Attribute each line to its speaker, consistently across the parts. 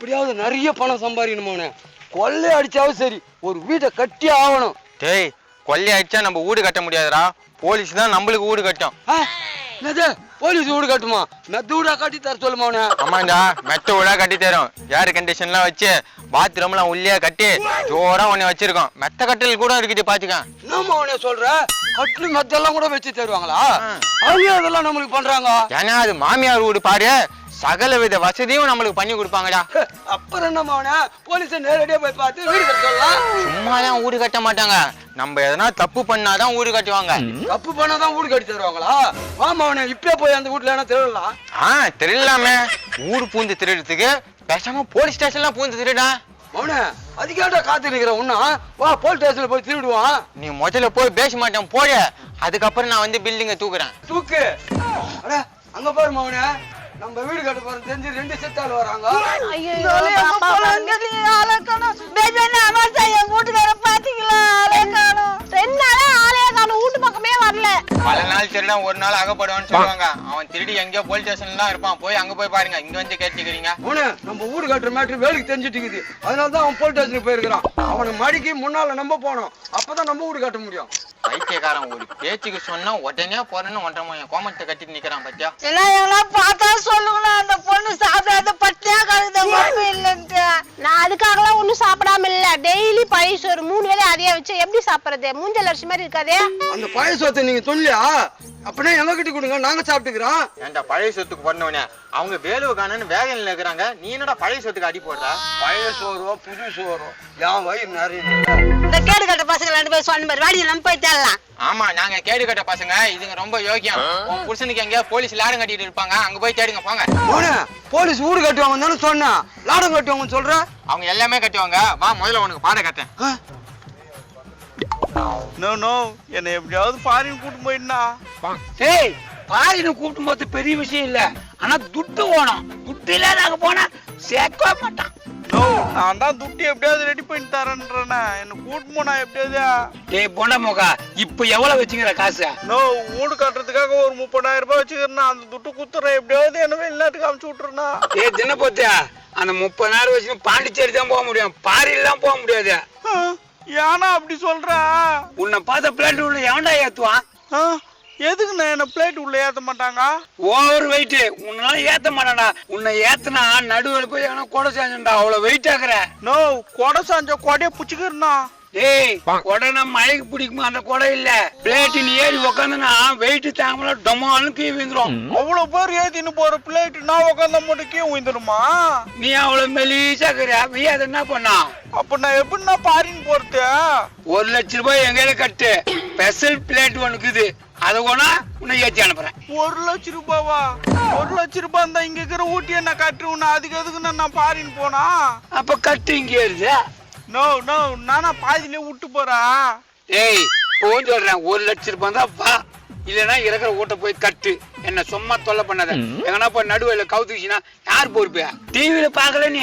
Speaker 1: எப்படியாவது நிறைய பணம் சம்பாதிக்கணும் அவனை கொள்ளை அடிச்சாவும் சரி ஒரு வீட்டை கட்டி ஆகணும்.
Speaker 2: டேய் கொள்ளை அடிச்சா நம்ம வீடு கட்ட முடியாதுடா. போலீஸ் தான் நம்மளுக்கு வீடு கட்டும்.
Speaker 1: என்னது? போலீஸ் வீடு கட்டுமா? மெத்த வீடா கட்டி தர சொல்லுமா அவனை
Speaker 2: ஆமாண்டா மெத்த வீடா கட்டி தரும். ஏர் கண்டிஷன்லாம் வச்சு பாத்ரூம்லாம் உள்ளே கட்டி ஜோரா ஒன்று வச்சிருக்கோம். மெத்த கட்டல் கூட இருக்குது பாத்துக்க.
Speaker 1: என்னம்மா அவனே சொல்ற? கட்டில் மெத்தெல்லாம் கூட வச்சு தருவாங்களா? அவங்க அதெல்லாம் நம்மளுக்கு பண்றாங்க.
Speaker 2: ஏன்னா அது மாமியார் வீடு பாரு. சகல வித வசதியும் நம்மளுக்கு பண்ணி கொடுப்பாங்கடா.
Speaker 1: அப்புறம் என்னம்மா அவனை? போலீஸை நேரடியா போய் பார்த்து வீடு கட்ட சொல்லலாம்
Speaker 2: சும்மா தான் வீடு கட்ட மாட்டாங்க. நம்ம எதனா தப்பு பண்ணாதான் வீடு கட்டுவாங்க.
Speaker 1: தப்பு பண்ணாதான் வீடு கட்டி தருவாங்களா? வாமா அவனை இப்பயே போய் அந்த வீட்டுல என்ன திருடலாம்.
Speaker 2: ஆ திருடலாமே. ஊர் பூந்து திருடுறதுக்கு பேசாம போலீஸ் ஸ்டேஷன்லாம் பூந்து திருடா
Speaker 1: அவனே அதுக்கேட்டா காத்து நிக்கிற உன்னா வா போலீஸ் ஸ்டேஷன்ல போய் திருடுவான்.
Speaker 2: நீ முதல்ல போய் பேச மாட்டேன் போட. அதுக்கப்புறம் நான் வந்து பில்டிங்கை தூக்குறேன்.
Speaker 1: தூக்கு. அட அங்க பாரு மவனே நம்ம வீடு கட்ட போறோம் தெரிஞ்சு ரெண்டு செத்தாள் வராங்க.
Speaker 3: ஐயோ பாப்பா பேபி என்ன அமாசா என் வீட்டுக்கார பாத்தீங்களா? ஆளே காணும். ரெண்டு வரல
Speaker 2: பல நாள் திருடன் ஒரு நாள் அகப்படுவான்னு சொல்லுவாங்க. அவன் திருடி எங்கேயோ போலீஸ் ஸ்டேஷன்லாம் இருப்பான். போய் அங்க போய் பாருங்க. இங்க வந்து கேட்டுக்கிறீங்க.
Speaker 1: அவனே நம்ம வீடு கட்டுற மேட்ரு வேலைக்கு தெரிஞ்சுட்டு இருக்குது அதனால தான் அவன் போலீஸ் ஸ்டேஷனுக்கு போயிருக்கிறான். அவனை மடிக்கு முன்னால நம்ம போனோம். அப்பதான் நம்ம வீடு கட்ட முடியும்.
Speaker 2: பைத்தியக்காரன் ஒரு பேச்சுக்கு சொன்னா உடனே போறேன்னு ஒன்றரை மணி கோமத்தை கட்டிட்டு நிக்கிறான் பாத்தியா?
Speaker 3: எல்லாம் எல்லாம் பார்த்தா சொல்லுங்களா அந்த பொண்ணு சாப்பிடாத பட்டியா கழுத இல்லைன்ட்டு. இல்லாம இல்ல டெய்லி பழைய சோறு மூணு வேளை அதையே வச்சு எப்படி சாப்பிடுறது? மூஞ்சல் அரிசி மாதிரி இருக்காதே.
Speaker 1: அந்த பாயசத்தை நீங்க சொல்லியா? அப்படியே எங்க கிட்ட கொடுங்க நாங்க சாப்பிட்டுக்கிறோம்.
Speaker 2: ஏன்டா பழைய சொத்துக்கு பண்ணவனே? அவங்க வேலுவை காணன்னு வேலையில் இருக்கிறாங்க. நீ என்னடா பழைய சொத்துக்கு அடி போடுறா?
Speaker 1: பழைய சோறோ புது சோறோ என் வயிறு நிறைய
Speaker 3: இந்த கேடு கட்ட பசங்க ரெண்டு பேரும் சொன்ன மாதிரி வாடி நம்ம போய் தேடலாம்.
Speaker 2: ஆமா நாங்க கேடு கட்ட பசங்க. இதுங்க ரொம்ப யோக்கியம். உன் புருஷனுக்கு எங்கேயா போலீஸ் லாடம் கட்டிட்டு இருப்பாங்க. அங்க போய் தேடுங்க போங்க.
Speaker 1: அவனே போலீஸ் வீடு கட்டுவாங்க தானே சொன்னேன் லாடம் கட்டுவாங்கன்னு சொல்ற?
Speaker 2: அவங்க எல்லாமே கட்டுவாங்க. வா முதல்ல உனக்கு பாடம் கட்டேன்?
Speaker 4: நோ நோ என்னை எப்படியாவது ஃபாரின் கூட்டு போயிடுனா
Speaker 5: ஏய் பாரின்னு கூட்டும் போது பெரிய விஷயம் இல்ல. ஆனா துட்டு ஓணும் துட்டு இல்லாத போனா சேர்க்கவே மாட்டான்.
Speaker 4: நோ நான் தான் துட்டு எப்படியாவது ரெடி பண்ணி தரேன்றேனே என்னை கூட்டு போனா எப்படியாவது?
Speaker 5: டேய் பொண்ட முகா. இப்ப எவ்வளவு வச்சுக்கிற காசு?
Speaker 4: நோ வீடு கட்டுறதுக்காக ஒரு முப்பதாயிரம் ரூபாய் வச்சுக்கிறேன் அந்த துட்டு குத்துறேன். எப்படியாவது என்ன வெளிநாட்டுக்கு அமுச்சு விட்டுருனா
Speaker 5: ஏய் தினப்பத்தியா? அந்த முப்பதாயிரம் வச்சு பாண்டிச்சேரி தான் போக முடியும். பாரிலாம் போக முடியாது.
Speaker 4: ஏன்னா அப்படி சொல்ற.
Speaker 5: உன்னை பார்த்த பிளேட் உள்ள எவன்டா ஏத்துவான்
Speaker 4: ஆ, எதுக்குண்ணே என்ன பிளேட் உள்ள ஏத்த மாட்டாங்க?
Speaker 5: ஓவர் வெயிட் உன்னால ஏத்த மாட்டான்டா. உன்னை ஏத்துனா நடுவில் போய் எவனா கொடை செஞ்சா அவ்வளவு வெயிட் ஆகுற
Speaker 4: நோ கொடை சாஞ்ச கொடையை புச்சுக்கிறனா
Speaker 5: டேய் நம்ம மழைக்கு பிடிக்குமா? அந்த கொடை இல்ல. பிளேட் நீ ஏறி உக்காந்துனா வெயிட் தாங்கல டொமாலும் கீழ் விழுந்துரும்.
Speaker 4: அவ்வளவு பேர் ஏத்தின்னு போற பிளேட் நான் உட்காந்த மட்டும் கீழே விழுந்துருமா?
Speaker 5: நீ அவ்வளவு மெலிசா இருக்கிற நீ அதை என்ன பண்ணா?
Speaker 4: அப்ப நான் எப்படின்னா பாரின் போறது?
Speaker 5: ஒரு லட்ச ரூபாய் எங்கையில கட்டு. ஸ்பெஷல் பிளேட் ஒண்ணுக்குது அதை கொண்டா உன்னை ஏத்தி அனுப்புறேன்.
Speaker 4: ஒரு லட்சம் ரூபாவா? ஒரு லட்சம் ரூபாய் இருந்தா இங்க இருக்கிற ஊட்டியை நான் கட்டுருவேன் அதுக்கு எதுக்கு நான் பாரின் போனா?
Speaker 5: அப்ப கட்டு இங்கே இருது
Speaker 4: நோ நோ நானா பாதியிலே விட்டு போறேன்
Speaker 5: ஏய் போன் சொல்றேன். ஒரு லட்ச ரூபாய் தான் வா. இல்லைன்னா இருக்கிற ஊட்ட போய் கட்டு என்ன சும்மா தொல்லை பண்ணாத. எங்கன்னா போய் நடுவில் கவுத்துச்சுன்னா யார் பொறுப்பு? டிவியில பாக்கல நீ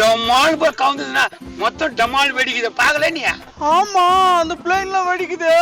Speaker 5: டமால் போய் கவுந்துச்சுன்னா மொத்தம் டமால் வெடிக்குது. பாக்கல நீ
Speaker 4: ஆமா அந்த பிளேன்ல வெடிக்குது.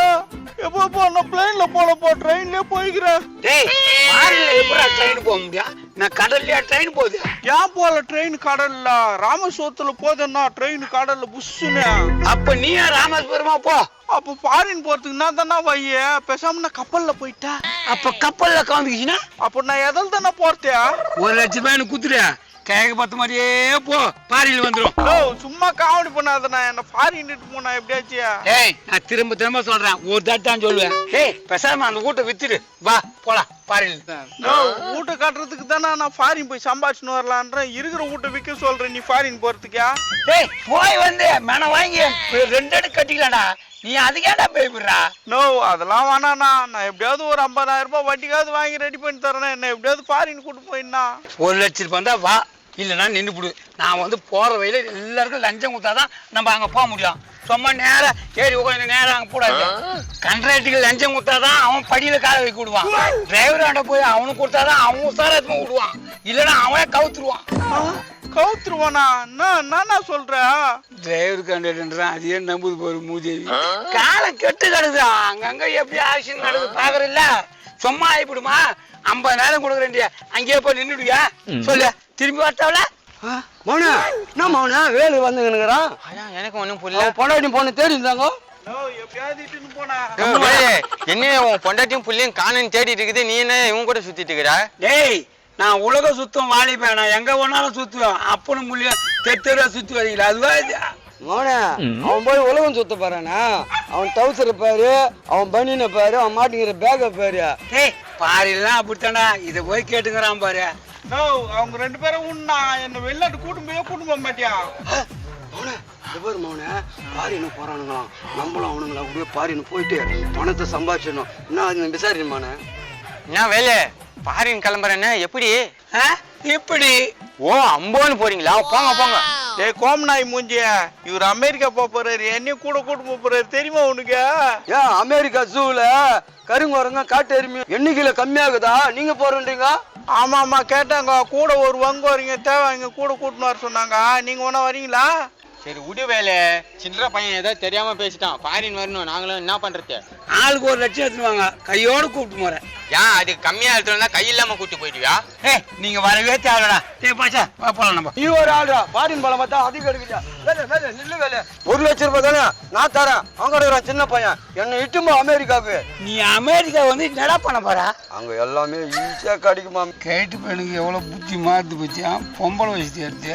Speaker 4: எப்போ போ நான் பிளேன்ல போல போ ட்ரெயின்லயே போய்க்கிறேன்.
Speaker 5: டேய் மாறில எப்படா ட்ரெயின் போக முடியும்? நான் கடல்லையா ட்ரெயின் போகுது.
Speaker 4: ஏன் போல ட்ரெயின் கடல்ல? ராமேஸ்வரத்துல போதுன்னா ட்ரெயின் கடல்ல புஷ்ஷுன்னு
Speaker 5: அப்ப நீயா ராமேஸ்வரமா போ?
Speaker 4: அப்ப ஃபாரின் போறதுக்கு என்ன தானே வைய. பேசாம நான் கப்பல்ல போயிட்டேன்.
Speaker 5: அப்ப கப்பல்ல கவுந்துச்சுன்னா
Speaker 4: அப்ப நான் எதில் தானே போறதே
Speaker 5: ஒரு லட்ச ரூபாய் எனக்கு குத்துரு கேக்க பத்து மாதிரியே போ. பாரியில் வந்துரும்.
Speaker 4: நோ சும்மா காமெடி பண்ணாத நான் என்ன ஃபாரின் போனா எப்படியாச்சும்.
Speaker 5: ஏய் நான் திரும்ப திரும்ப சொல்றேன். ஒரு தட்டான் சொல்லுவேன். ஏய் பேசாம அந்த கூட்ட வித்துரு வா போலாம் பாரியில்.
Speaker 4: வீட்டை கட்டுறதுக்கு தானே நான் ஃபாரின் போய் சம்பாதிச்சுன்னு வரலான்றேன். இருக்கிற வீட்டை விற்க சொல்றேன் நீ ஃபாரின் போறதுக்கா?
Speaker 5: டேய் போய் வந்து மன வாங்கி ரெண்டு அடி கட்டிக்கலாம்டா. நீ அதுக்கேடா பயப்படுறா
Speaker 4: நோ அதெல்லாம் வேணாண்ணா நான் எப்படியாவது ஒரு ஐம்பதாயிரம் ரூபாய் வட்டிக்காவது வாங்கி ரெடி பண்ணி தரேன். என்ன எப்படியாவது ஃபாரின் கூட்டு போயிடனா
Speaker 5: ஒரு லட்ச ரூபாய் தான் வா. இல்லைன்னா நின்று போடு. நான் வந்து போற வழியில எல்லாருக்கும் லஞ்சம் கொடுத்தாதான் நம்ம அங்க போக முடியும். சும்மா நேரா ஏறி உட்காந்து நேரா அங்க போடாது கண்ட்ராக்டுக்கு லஞ்சம் கொடுத்தாதான் அவன் படியில காலை வைக்க விடுவான். டிரைவர் ஆண்ட போய் அவனுக்கு கொடுத்தாதான் அவன் உசாரத்துமா விடுவான். இல்லைன்னா அவனே கவுத்துருவான்.
Speaker 4: கவுத்துருவானா? என்ன என்னண்ணா சொல்ற?
Speaker 5: டிரைவர் கண்டக்டர்ன்றான் அதையே நம்புது போற மூதேவி காலம் கெட்டு கிடக்குது. அங்கங்க எப்படி ஆக்சிடென்ட் நடக்குது பாக்குறல்ல. சும்மா ஆயிப்பிடுமா ஐம்பதாயிரம் கொடுக்குறேன் அங்கேயே போய் நின்றுடுவியா சொல்லு. திரும்பி வரத்தாவல
Speaker 1: மௌன. என்ன மௌன? வேலு வந்துங்கனுங்கிறான்
Speaker 2: அதான் எனக்கு ஒண்ணும் புரியல.
Speaker 1: அவன் பொண்டாட்டி பொண்ணு தேடி இருந்தாங்க.
Speaker 4: போனா?
Speaker 2: ஏய், என்ன உன் பொண்டாட்டியும் புள்ளையும் காணுன்னு தேடிட்டு இருக்குது. நீ என்ன இவன் கூட சுத்திட்டு இருக்கிற?
Speaker 5: டேய் நான் உலக சுத்தம் வாலிப்பேன் நான் எங்க வேணாலும் சுத்துவேன். அப்பனும் முடியும் தெத்தரா சுத்தி வரீங்களா அதுவா இது?
Speaker 1: மௌன அவன் போய் உலகம் சுத்த பாறானா? அவன் டவுசரை பாரு அவன் பனியனை பாரு அவன் மாட்டிங்கிற பேக்கை பாரு.
Speaker 5: டேய் பாரிலாம் அப்படித்தான்டா. இதை போய் கேட்டுங்கிறான் பாரு.
Speaker 4: அவங்க ரெண்டு பேரும் உன்னா என்ன வெளிநாட்டு கூட்டும் போய் கூட்டும் போக மாட்டியா?
Speaker 1: பாரு மௌன பாரின்னு போறானுங்களாம். நம்மளும் அவனுங்களா அப்படியே பாரின்னு போயிட்டு பணத்தை சம்பாதிச்சிடணும். என்ன அது
Speaker 2: என்ன வேலு? பாரின் கிளம்புறேன்னு? எப்படி?
Speaker 5: ஆ? இப்படி
Speaker 2: ஓ அம்போன்னு போறீங்களா? போங்க போங்க.
Speaker 4: டேய் கோமநாய் மூஞ்சிய. இவர் அமெரிக்கா போக போறாரு. என்னையும் கூட கூட்டு போக போறாரு. தெரியுமா உனக்கு?
Speaker 1: ஏன் அமெரிக்கா ஜூல கருங்குரங்க காட்டு எருமை எண்ணிக்கையில கம்மியாகுதா? நீங்க போறீங்க
Speaker 4: ஆமாம் ஆமாம் கேட்டாங்க. கூட ஒரு வங்கு வரீங்க தேவைங்க கூட கூட்டின்னு வர சொன்னாங்க. நீங்கள் ஒன்றா வரீங்களா?
Speaker 2: சரி விடு வேலு. சில்லற பையன் ஏதோ தெரியாம பேசிட்டான். பாரின் வரணும். நாங்களும் என்ன பண்றது?
Speaker 5: ஆளுக்கு ஒரு லட்சம் எடுத்துவாங்க கையோட கூப்பிட்டு போறேன்.
Speaker 2: ஏன் அது கம்மியா எடுத்துனா கை இல்லாம கூட்டி போயிடுவியா?
Speaker 5: ஏய் நீங்க வரவே தேவைடா டேய் பாச்சா வா போலாம் நம்ம.
Speaker 1: நீ ஒரு ஆளுடா. பாரின் பலம் பார்த்தா அதிகம் எடுக்குதா வேலை வேலை நில்லு வேலை. ஒரு லட்சம் ரூபாய் தானே? நான் தரேன். அவங்க இருக்கிறான் சின்ன பையன். என்னை இட்டுமா அமெரிக்காவுக்கு.
Speaker 5: நீ அமெரிக்கா வந்து என்னடா பண்ண போறா?
Speaker 1: அங்க எல்லாமே ஈஸியா கிடைக்குமா?
Speaker 5: கேட்டு பெண்ணுக்கு எவ்வளவு புத்தி மாறுது பத்தியா பொம்பளை வயசு எடுத்து.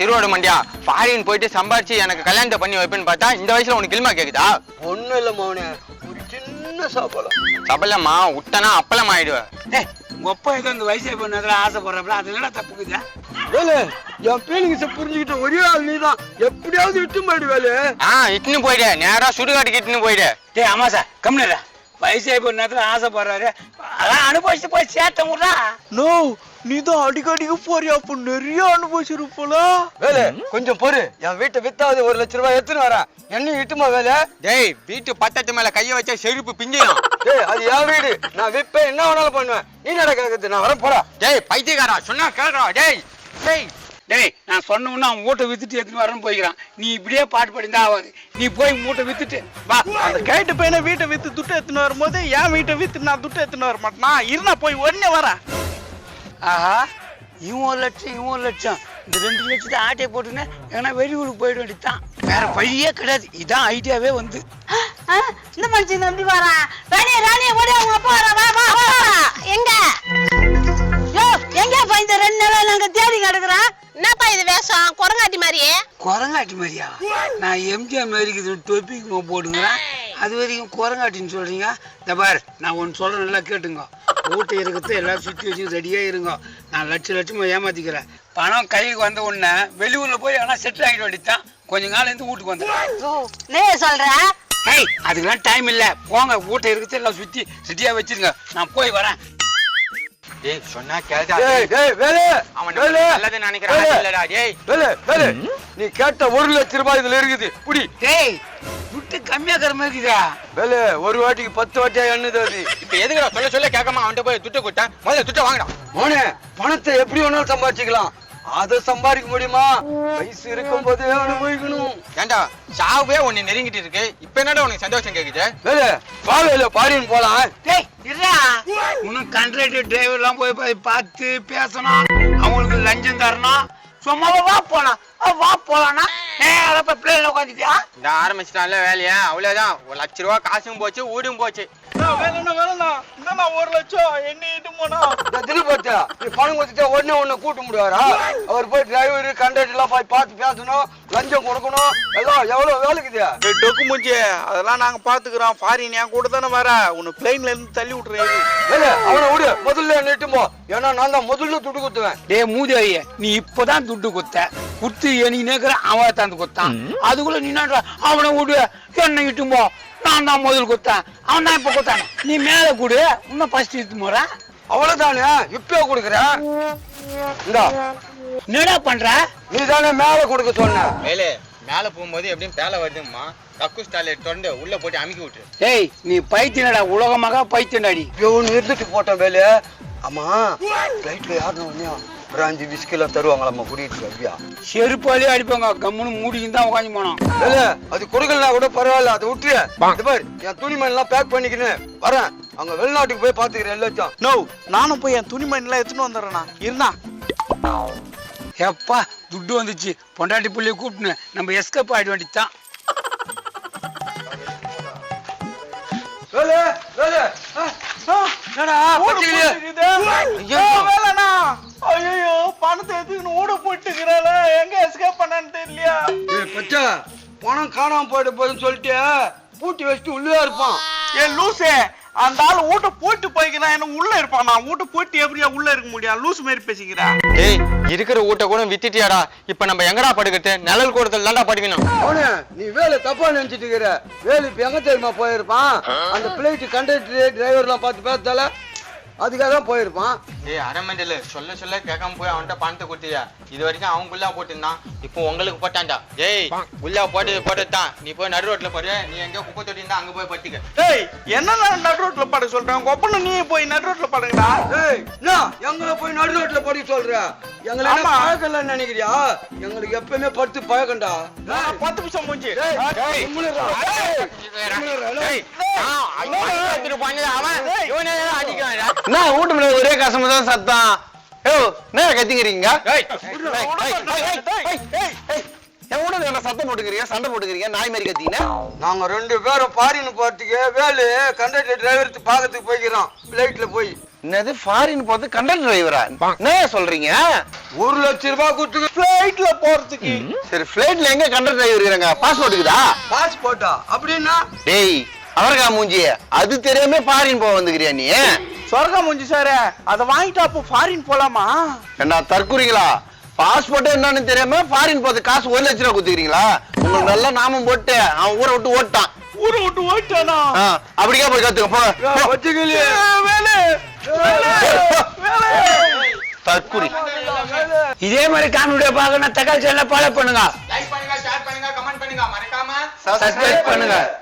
Speaker 2: திருவோடு மண்டியா? பாரின் போயிட்டு சம்பாரிச்சு எனக்கு கல்யாணத்தை பண்ணி வைப்பேன்னு பார்த்தா இந்த வயசுல உனக்கு கில்மா கேக்குதா?
Speaker 1: ஒண்ணும் இல்ல மௌனே. ஒரு சின்ன சாப்பாடு
Speaker 2: சபலமா? விட்டனா அப்பளம் ஆயிடுவேன்
Speaker 5: டேய் உங்க அப்பா ஏதோ இந்த வயசு பண்ணதுல ஆசைப்படுறப்பல அது என்னடா தப்புக்குதா
Speaker 1: வேலை என் ஃபீலிங்ஸை புரிஞ்சுக்கிட்ட ஒரே ஆள் நீதான். எப்படியாவது விட்டு போயிடு வேலை.
Speaker 2: ஆ இட்டுன்னு போயிடு. நேரா சுடுகாட்டுக்கு இட்டுன்னு போயிடு.
Speaker 5: டேய் அம்மாசா கம்முனடா வயசு பண்ணதுல ஆசைப்படுறாரு. அதான் அனுபவிச்சு போய் சேர்த்த விட்றா
Speaker 4: நோ நீ தான் அடிக்கடிக்கு போறியா அப்போ? நிறைய அனுபவிச்சிருப்போல
Speaker 1: வேலை கொஞ்சம் பொறு. என் வீட்டை வித்தாவது ஒரு லட்ச ரூபாய் எடுத்துன்னு வரேன். என்னையும் இட்டுமா வேலை?
Speaker 2: டேய் வீட்டு பத்தத்து மேல கைய வச்சா செருப்பு பிஞ்சிடும்
Speaker 1: டேய் அது என் வீடு. நான் விப்பேன் என்ன வேணாலும் பண்ணுவேன். நீ நட கேக்குது நான் வரேன். போடா.
Speaker 2: டேய் பைத்தியக்காரா சொன்னா கேக்குறா டேய் டேய்
Speaker 5: டேய் நான் சொன்ன உடனே அவன் மூட்டை வித்துட்டு எடுத்துன்னு வரேன்னு போய்க்கிறான். நீ இப்படியே பாட்டு படிந்தா ஆகாது நீ போய் மூட்டை வித்துட்டு வா.
Speaker 4: அந்த கேட்டு பையனை வீட்டை வித்து துட்டு எடுத்துன்னு வரும்போது என் வீட்டை வித்து நான் துட்டு எடுத்துன்னு வர மாட்டேனா. இருந்தா போய் உடனே வரேன்
Speaker 5: ஆஹா இவன் ஒரு லட்சம் இவன் ஒரு லட்சம். இந்த ரெண்டு லட்சத்தை ஆட்டையை போட்டுன்னு ஏன்னா வெளியூருக்கு போயிட வேண்டியதுதான். வேற வழியே கிடையாது. இதான் ஐடியாவே வந்து.
Speaker 3: ஆ, இந்த மனுஷன் எப்படி வரா. ராணி ராணி ஓடி அவங்க அப்பா வரா. வா வா வா. எங்க? யோ எங்க பா இந்த ரெண்டு நாளா நாங்க தேடி கிடக்குறோம் என்னப்பா இது வேஷம்? குரங்காட்டி மாதிரியே?
Speaker 5: குரங்காட்டி மாதிரியா? நான் எம்ஜிஆர் மாதிரி டொப்பிக்கு போட்டுங்கிறேன் அது வரைக்கும் குரங்காட்டின்னு சொல்றீங்க? இந்த பார் நான் ஒன்று சொல்றேன் நல்லா கேட்டுங்க. வீட்டை இருக்கிறது எல்லாம் சுற்றி வச்சு ரெடியாக இருங்க. நான் லட்ச லட்சமா ஏமாத்திக்கிறேன். பணம் கைக்கு வந்த உடனே வெளியூர்ல போய் ஆனால் செட்டில் ஆகிட வேண்டியதுதான் கொஞ்ச நாள் இருந்து வீட்டுக்கு வந்துடுறேன்
Speaker 3: சொல்ற?
Speaker 5: ஹேய் அதுக்கெல்லாம் டைம் இல்லை. போங்க வீட்டை இருக்கிறது எல்லாம் சுற்றி ரெடியாக வச்சிருங்க. நான் போய் வரேன்.
Speaker 2: டேய் சொன்னா கேட்டா
Speaker 1: டேய் டேய் வேலை
Speaker 2: அவன்
Speaker 1: வேலை
Speaker 2: நல்லது நினைக்கிறான். இல்லடா டேய்.
Speaker 1: வேலை வேலை நீ கேட்ட ஒரு லட்ச ரூபாய் இதுல இருக்குது. புடி
Speaker 5: டேய் துட்டு கம்மியாக்கிற மாதிரி இருக்குதா
Speaker 1: வேலை ஒரு வாட்டிக்கு பத்து வாட்டியா எண்ணுது அது?
Speaker 2: இப்ப எதுக்குடா சொல்ல சொல்ல கேட்காம அவன்கிட்ட போய் துட்டு கொடுத்தேன் முதல்ல துட்ட வாங்கடா.
Speaker 1: மோனே பணத்தை எப்படி வேணாலும் சம்பாதிச்சுக்கலாம். அதை சம்பாதிக்க முடியுமா? வயசு இருக்கும் போதே அனுபவிக்கணும்
Speaker 2: ஏண்டா சாவே உன்னை நெருங்கிட்டு இருக்கு. இப்ப என்னடா உனக்கு சந்தோஷம் கேக்குது?
Speaker 1: வேலை பாரின்னு போலாம்.
Speaker 5: இன்னும் கண்ட்ராக்டர் டிரைவர்லாம் போய் போய் பார்த்து பேசணும். அவங்களுக்கு லஞ்சம் தரணும். சும்மாவா வா போலாம். வா போலாம்னா. நேரா போய் பிளேன்ல உட்காந்துட்டியா
Speaker 2: இந்த ஆரம்பிச்சிட்டான்ல வேலையா. அவ்வளவுதான். ஒரு லட்ச ரூபா காசும் போச்சு ஊடும் போச்சு.
Speaker 4: வேலைண்ணா வேலைண்ணா? இந்த ஒரு லட்சம்? என்ன இட்டு போனா?
Speaker 1: திரு பார்த்தா நீ பணம் கொடுத்துட்டா உடனே உன்னை கூட்ட முடியாரா அவர் போய் டிரைவர் கண்டக்டர் எல்லாம் போய் பார்த்து பேசணும் லஞ்சம் கொடுக்கணும் எல்லாம் எவ்வளவு வேலைக்குது
Speaker 4: ஏய், டொக்கு மூஞ்சி அதெல்லாம் நாங்க பாத்துக்கிறோம். ஃபாரின் என் கூட தானே வர. உன்னை பிளைன்ல இருந்து தள்ளி விட்டுறேன்
Speaker 1: அவனை விடு. முதல்ல நிட்டும் போ. ஏன்னா நான் தான் முதல்ல துட்டு குத்துவேன்.
Speaker 5: டேய் மூதேவிய நீ இப்பதான் துட்டு குத்த. குத்து எனக்கு நேக்கிற அவன் தந்து குத்தான். அதுக்குள்ள நீ என்னடா? அவனை விடு. என்ன இட்டு போ. நான் தான் முதல் குத்தேன். அவன் தான் இப்ப குத்தான். நீ மேல கூடு. இன்னும் ஃபர்ஸ்ட் இட்டு போற.
Speaker 1: அவ்வளவுதானே? இப்பயே கொடுக்குறேன் இந்தா.
Speaker 5: என்னடா பண்ற?
Speaker 1: நீ தானே மேல கொடுக்க சொன்ன.
Speaker 2: வேலை மேல போகும்போது எப்படியும் பேல வருதும்மா. கக்கு ஸ்டால தொண்டு உள்ள போட்டு அமுக்கி விட்டுரு.
Speaker 5: டேய் நீ பைத்தியனடா உலகமாக பைத்தியனாடி
Speaker 1: இவன் இருந்துட்டு போட்ட வேலை. ஆமா ஃப்ளைட்ல யாருன்னு ஒரு அஞ்சு பிஸ்கில தருவாங்களாம்மா குடிட்டு அப்படியா
Speaker 5: செருப்பாலே அடிப்பாங்க. கம்முன்னு மூடிக்கின்னு தான் உட்காந்து போனோம்
Speaker 1: வேலை அது கொடுக்கலனா கூட பரவாயில்ல அதை விட்டுரு. இது பாரு என் துணிமணி எல்லாம் பேக் பண்ணிக்கின்னு வரேன். அங்க வெளிநாட்டுக்கு போய் பாத்துக்கிறேன் எல்லாத்தையும்
Speaker 4: நோ நானும் போய் என் துணிமணி எல்லாம் எடுத்துன்னு வந்துடுறேண்ணா இருந்தா.
Speaker 5: எப்பா துட்டு வந்துச்சு. பொண்டாட்டி புள்ளைய கூப்பிட்டுன்னு நம்ம எஸ்கப் ஆயிட வேண்டியதுதான்.
Speaker 1: வேலு வேலு. ஆ, ஆ, என்னடா பணம் காணாம போயிட்டு போதுன்னு சொல்லிட்டு பூட்டி வச்சுட்டு உள்ளே இருப்பான்.
Speaker 4: ஏ லூசே அந்த ஆள் ஊட்ட போட்டு போய்க்கிறான் என்ன உள்ள இருப்பான்? நான் ஊட்ட போட்டு எப்படியா உள்ள இருக்க முடியும்? லூஸ் மாதிரி பேசிக்கிறா.
Speaker 2: டேய் இருக்கிற ஊட்ட கூட வித்துட்டியாடா. இப்ப நம்ம எங்கடா படுக்கிறது? நிழல் கூடத்துல தான்டா படுக்கணும்.
Speaker 1: அவனு நீ வேலு தப்பா நினைச்சிட்டு இருக்கிற வேலு இப்ப எங்க தெரியுமா போயிருப்பான்? அந்த பிளைட் கண்டக்டர் டிரைவர்லாம் பார்த்து பேசத்தால அதுக்காக தான் போயிருப்பான்.
Speaker 2: டேய் அரமண்டல சொல்ல சொல்ல கேட்காம போய் அவன்கிட்ட பணத்தை கொடுத்தியா? இது வரைக்கும் அவன் குள்ளா போட்டுருந்தான். இப்போ உங்களுக்கு போட்டான்டா. டேய் குள்ளா போட்டு போட்டுதான் நீ போய் நடு ரோட்ல போறியா நீ எங்க குப்பை தொட்டி இருந்தா அங்க போய் படுத்துக்க.
Speaker 4: டேய் என்ன நடு ரோட்ல படுக்க சொல்றேன் கொப்பன நீ போய் நடு ரோட்ல படுங்கடா.
Speaker 1: ஏய் என்ன? எங்களை போய் நடு ரோட்ல படிக்க சொல்ற? எங்களை. பழக்கம்ல நினைக்கிறியா? எங்களுக்கு எப்பவுமே படுத்து பழக்கம்டா.
Speaker 4: நான் பத்து நிமிஷம் மூஞ்சி
Speaker 6: வீட்டு ஒரே கசம தான் சத்தம். ஏ கத்திக்கிறீங்க?
Speaker 2: டேய்,
Speaker 6: என் வீட்டுல என்ன சத்தம் போட்டுக்கிறீங்க? சண்டை போட்டுக்கிறீங்க? நாய் மாதிரி கத்திங்கன்னா
Speaker 1: நாங்க ரெண்டு பேரும் ஃபாரின் போறதுக்கு வேலு. கண்டக்டர் டிரைவர் பாக்கிறதுக்கு போய்க்கிறோம் பிளைட்ல போய்.
Speaker 6: என்னது ஃபாரின் போறது கண்டக்டர் டிரைவரா என்ன சொல்றீங்க?
Speaker 1: ஒரு லட்சம் ரூபாய் கொடுத்து
Speaker 4: ஃபிளைட்ல போறதுக்கு.
Speaker 6: சரி ஃபிளைட்ல எங்க கண்டக்டர் டிரைவர் இருக்கிறாங்க? பாஸ்போர்ட்டுக்குதா
Speaker 1: பாஸ்போர்ட்டா அப்படின்னா?
Speaker 6: டேய் அவர்கா மூஞ்சி அது தெரியாம ஃபாரின் போக வந்துக்கிறியா நீ?
Speaker 4: சொர்க்கா மூஞ்சி சார் அதை வாங்கிட்டு அப்போ ஃபாரின் போலாமா?
Speaker 6: என்ன தற்கூறிங்களா பாஸ்போர்ட் என்னன்னு தெரியாம ஃபாரின் போறது காசு ஒரு லட்சம் ரூபா குத்துக்கிறீங்களா உங்களுக்கு நல்ல நாமம் போட்டு அவன் ஊரை விட்டு ஓட்டான்.
Speaker 4: ஊரை விட்டு ஓட்டானா?
Speaker 6: ஆ, அப்படியே போய் கத்துக்க போ.
Speaker 1: வச்சுக்கலையே
Speaker 4: வேலை.
Speaker 6: தற்கூரி
Speaker 5: இதே மாதிரி காமெடியை பார்க்கணும் தக்காளி சேனலை ஃபாலோ பண்ணுங்க.
Speaker 2: லைக் பண்ணுங்க ஷேர் பண்ணுங்க கமெண்ட் பண்ணுங்க. மறக்காம
Speaker 6: சப்ஸ்கிரைப் பண்ணுங்க.